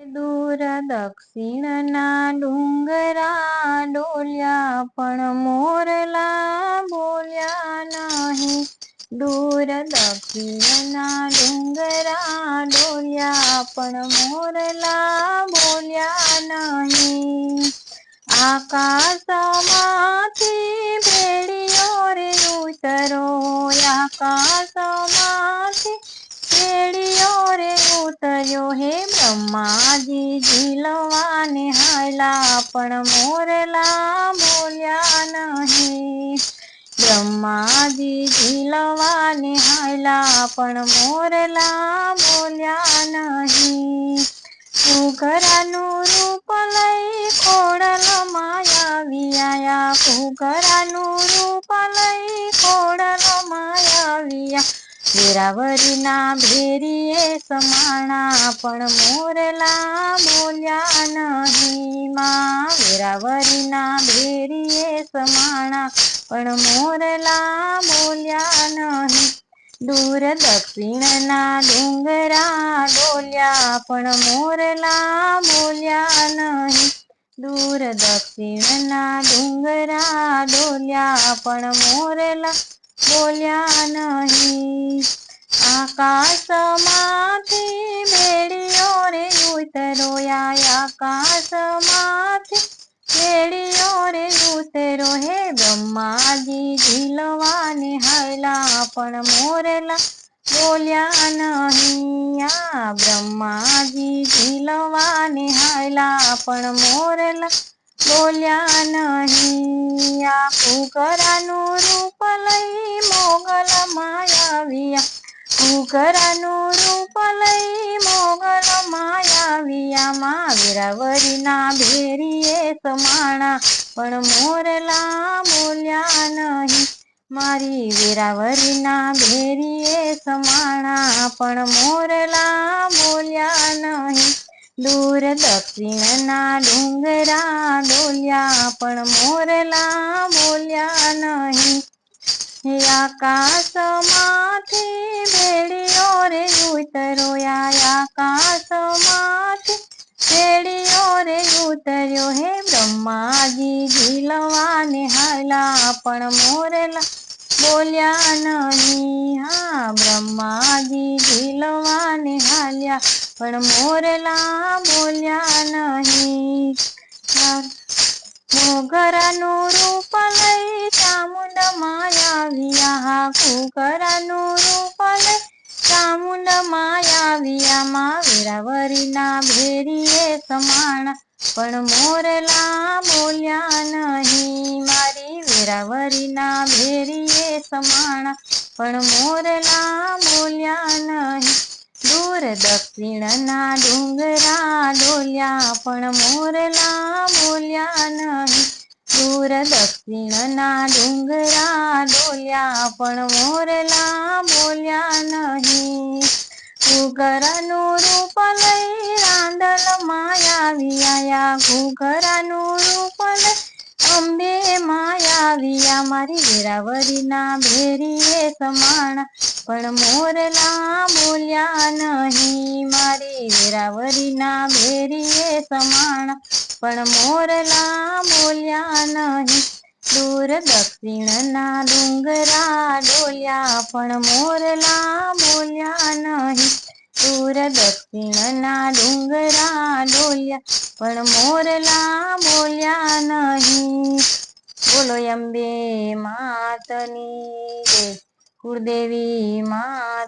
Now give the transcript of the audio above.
દૂર દક્ષિણના ડુંગરા ડોલ્યા પણ મોરલા બોલ્યા નહીં. દૂર દક્ષિણના ડુંગરા ડોલ્યા પણ મોરલા બોલ્યા નહીં. આકાશમાંથી ભેડીઓ રે ઉતરો, આકાશમાંથી ભેડીઓ રે ઉતર્યો હે બ્રહ્માજી ઝીલવાને હાયલા, પણ મોરલા બોલ્યા નહીં. બ્રહ્માજી ઝીલવાને હાયલા, પણ મોરલા બોલ્યા નહીં. ઘરાનું રૂપ લઈ ખોડલ માયા વિયા રૂપ વેરાવરીના ભેરીએ સમાણા, પણ મોરલા બોલ્યા નહીં માં. વેરાવરીના ભેરીએ સમાણા, પણ મોરલા બોલ્યા નહીં. દૂર દક્ષિણના ડુંગરા ડોલ્યા, પણ મોરલા બોલ્યા નહીં. દૂર દક્ષિણના ડુંગરા ડોલ્યા, પણ મોરલા બોલ્યા નહીં. આકાશમાંથી મેળીઓ રે ઉતરો આકાશમાંથી મેળીઓ રે ઉતરો. હે બ્રહ્માજી, ઝીલવાને હાયલા પણ મોરલા બોલ્યા નહીં. આ બ્રહ્માજી, ઝીલવાને હાયલા પણ મોરલા બોલ્યા નહીં. આ કુકરાનું રૂપ લઈ મોગલ માયાવિયા કુકરાનું રૂપ લઈ મોગલ માયાવિયામાં વેરાવરીના ભેરીએ સમાણા. પણ મોરલા બોલ્યા નહીં, મારી વેરાવરીના ભેરીએ સમાણા. પણ મોરલા બોલ્યા નહીં, દૂર દક્ષિણના ડુંગરા ડોલ્યા. પણ મોરલા બોલ્યા આકાશમાંથી ભેડીઓ રે ઉતરો આકાશમાંથી ભેડીઓ રે ઉતર્યો. હે બ્રહ્માજી, ઝીલવાને હાયલા પણ મોરલા બોલ્યા નહીં. હા બ્રહ્માજી, ઝીલવાને હાલ્યા પણ મોરલા બોલ્યા નહીં. મોગરાનું રૂપ લઈ ચામુંડ માયાવિયા કુકરનું રૂપ લઈ ચામુંડ માયાવિયા માં વેરાવરીના ભેરીએ સમાણા. પણ મોરલા બોલ્યા નહીં, મારી વેરાવરીના ભેરીએ સમાણા. પણ મોરલા બોલ્યા નહીં, દૂર દક્ષિણના ડુંગરા ડોલ્યા. પણ મોરલા બોલ્યા નહીં દૂર દક્ષિણના ડુંગરા ડોલ્યા, પણ મોરલા બોલ્યા નહીં. ઘૂઘરાનું રૂપ લઈ રાંદલ માયાવિયા ઘૂઘરાનું રૂપ લઈ અંબે માયાવિયા મારી વેરાવરીના ભેરીએ સમાણા, પણ મોરલા બોલ્યા નહીં. મારી વેરાવરીના ભેરીએ સમાણા પણ મોરલા બોલ્યા નહીં. દૂર દક્ષિણના ડુંગરા ડોલ્યા પણ મોરલા બોલ્યા નહીં. દૂર દક્ષિણના ડુંગરા ડોલ્યા પણ મોરલા બોલ્યા નહીં. બોલો અંબે માતની જય. કુળદેવી માત